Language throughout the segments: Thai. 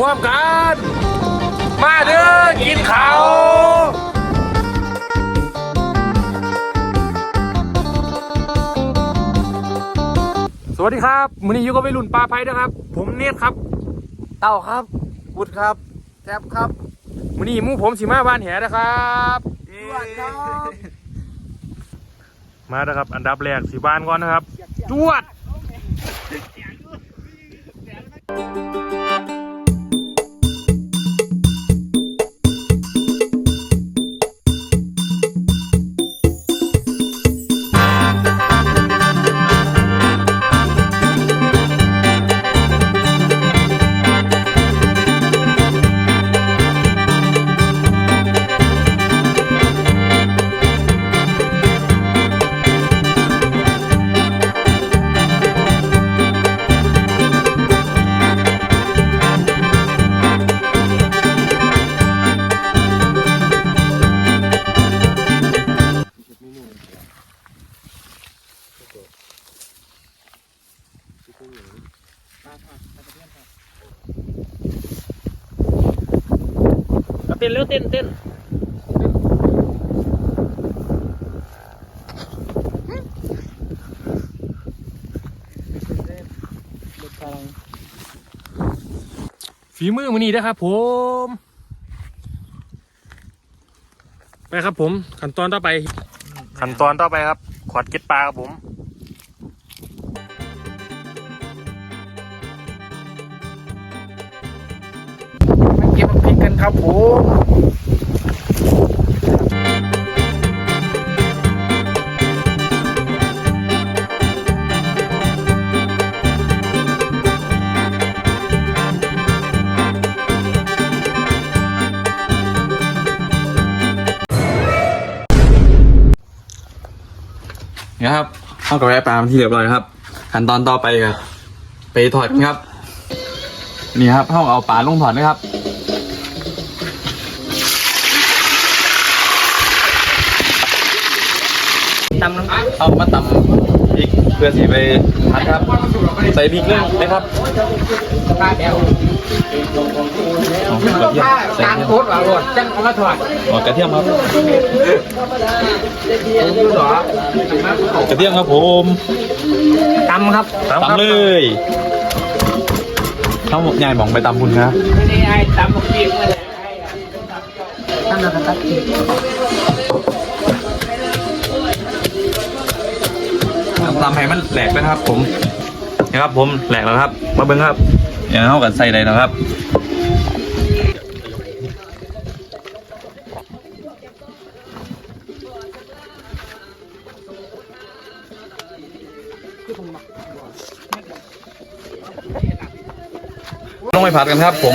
พร้อมกัน มาเด้อกินเขาวสวัสดีครับมือนี้อยู่กับวัยรุ่นปลาไผ่นะครับ ผมเนตครับ เต่าครับวุฒครับแท็บครับมือนี้หมู่ผมสีมาบ้านแหนะครับสวัสดีครับมาแล้วครับ อันดับแรกสีบ้านก่อนนะครับ จวดเต้ นเร็วเต้นเต้นฝีมือมือนี้นะครับผม ไปครับผม ขั้นตอนต่อไป ขั้นตอนต่อไปครับขอดเก็ดปลาครับผม ครับผมนี่ครับเข้ากับแวะปลาที่เรียบร้อยครับ ขั้นตอนต่อไปครับไปถอดครับ นี่ครับเข้าเอาปลาลงถอดนะครับ ตำน้ำเอามาตำพริกเพื่อสีไปพัดครับ ใส่พริกเรื่องนะครับปลาแก้วเอากระเทียมใส่ตามกระเทียมโคตรอร่อยจังเอามาถอดอ๋อกระเทียมครับดูหรอกระเทียมครับผมตำครับตำเลยเข้าหมกใหญ่หมองไปตำคุณครับ ไม่ได้ไอ้ตำหมกเกี๊ยวเลยตำแล้วก็ตัดทิ้ง ตำให้มันแหลกนะครับ ผมนะครับผมแหลกแล้วครับมาเบิ้งครับอย่างเข้ากันใส่ใดนะครับต้องไปผัดกันครับ ผม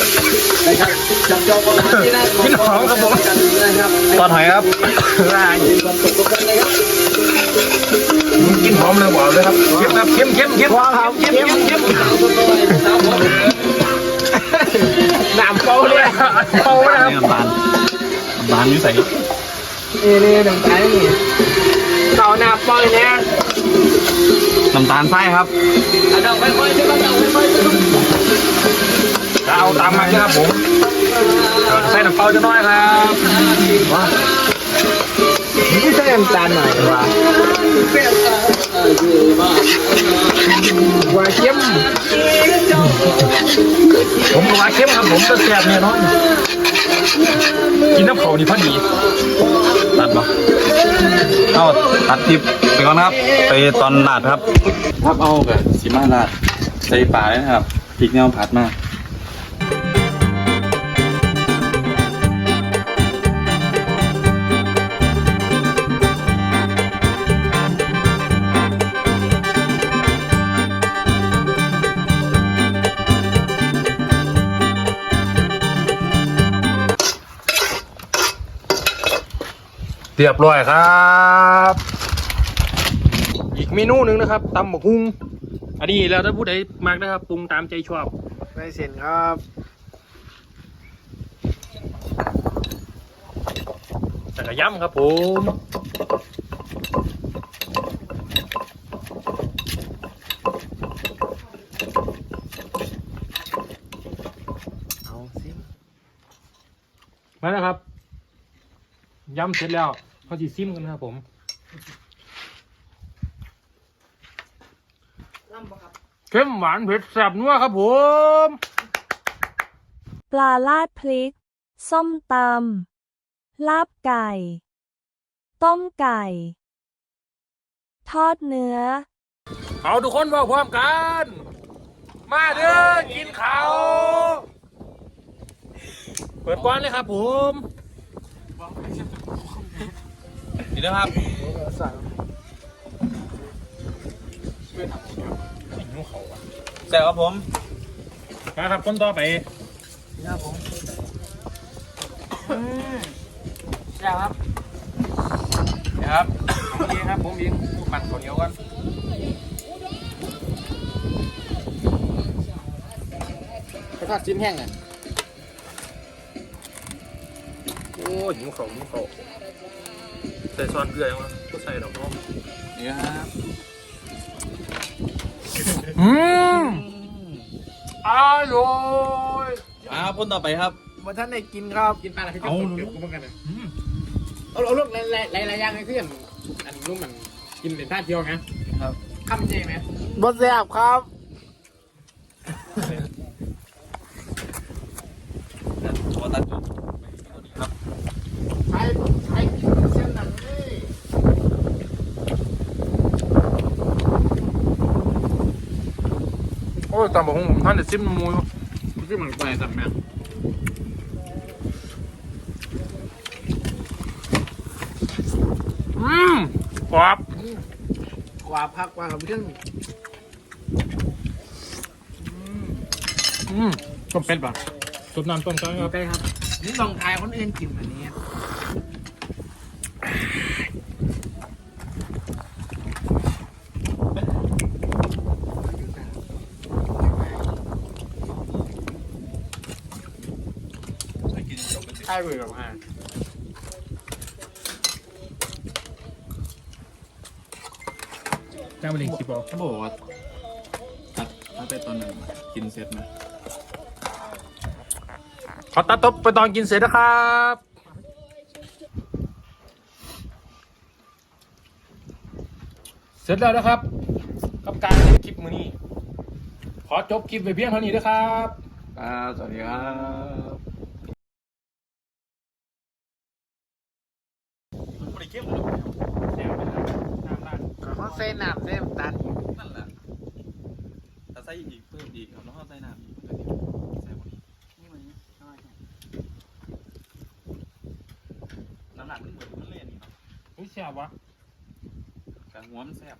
องครับผมตอนหอยครับร่างกินหอมเลยหวานเลยครับเข้มครับเข้มเข้มเข้มว้าวครับเข้มเข้มเข้มหนามเปาเลยเป่านะครับนี่น้ำตาลน้ำตาลนี่ใส่นี่นี่หนึ่งไอ้นี่เต่าหนามเปาเนี่ยน้ำตาลทรายค รับเอาตามมาครับผมใส่น้ำเปล่าจะน้อยครับนี่ใส่น้ำตาลหน่อยดีกว่าว่าเข้มผมก็ว่าเข้มครับผมจะแซ่บเนี่ยเนาะกินน้ำเผานี่พอดีตัดบ่เอาตัดทิปไปก่อนนะครับ ไปตอนลาดครับ ครับเอากับสีมาลาดใส่ปลาเลยนะครับพริกเนี่ยเอาผัดมา เรียบร้อยครับ อีกเมนูหนึ่งนะครับตำบักหุ่งอันนี้แล้วถ้าผู้ใดมักนะครับปรุงตามใจชอบได้เสร็จครับแต่ก็ย้ำครับผมเอาสิมาแล้วครับย้ำเสร็จแล้ว เขาจีซิมกันครับผมเข้มหวานเผ็ดแซ่บนัวครับผม ปลาลาดพริก ส้มตำลาบไก่ ต้มไก่ ทอดเนื้อ เอาทุกคนมาพร้อมกัน มาเด้อกินข้าวเปิดก้อนเลยครับผม นี่นะครับสั่งแซ่บครับผมมาครับคนต่อไปครับผมใช่ครับนะครับผมเองครับผมเองปั่นข้าวเหนียวกันไปทอดชิ้นแห้งอะโอ้ยหิวเขาวหิวเขาวใส่ซอนเกลือยังวะก็ใส่ดอกน้องนี่ครับอืมอร่อยมาครับคนต่อไปครับวันท่านได้กินครับกินปลาอะไรพี่เอาเกือบกูเหมือนกันนะเอาเอาลูกหลายหลายหลายอย่างเลยคืออย่างอันนุ่มมันกินเป็นท่าเที่ยวไงครับคำใหญ่ไหมบดแซ่บครับ ตัวตัดจุดครับ ใช้ใช้เส้นหนังนี่ โอ้ ยตามบอกของผมท่านเด็ดซิมน้ำมูอยู่คือมันไปสั่งแม่อืมกรอบกว่าพักกว่ากับเรื่องอืมต้มเป็ดป่ะสดน้ำต้มกันครับ ไปครับ นี่ลองทายคนอื่นกินแบบ นี้ใช่เบื่อกับฮะแจ้งไปลิงคลิปบอกเขาบอกว่าตัดตัดไปตอนนั้นกินเสร็จไหมขอตัดตบไปตอนกินเสร็จนะครับเสร็จแล้วนะครับ กับการเล่นคลิปมือนี้ ขอจบคลิปไปเพียงเท่านี้นะครับ ครับ สวัสดีครับ เขาเส้นน้ำเส้นน้ำตาลนั่นแหละถ้าใส่อีกเพิ่มอีกครับแล้วก็ใส่น้ำอีกมันก็ดีใส่พอดีน้ำหนักมันเหมือนมันเล่นนี่เนาะอุ้ยแซ่บวะแต่หัวมันแซ่บ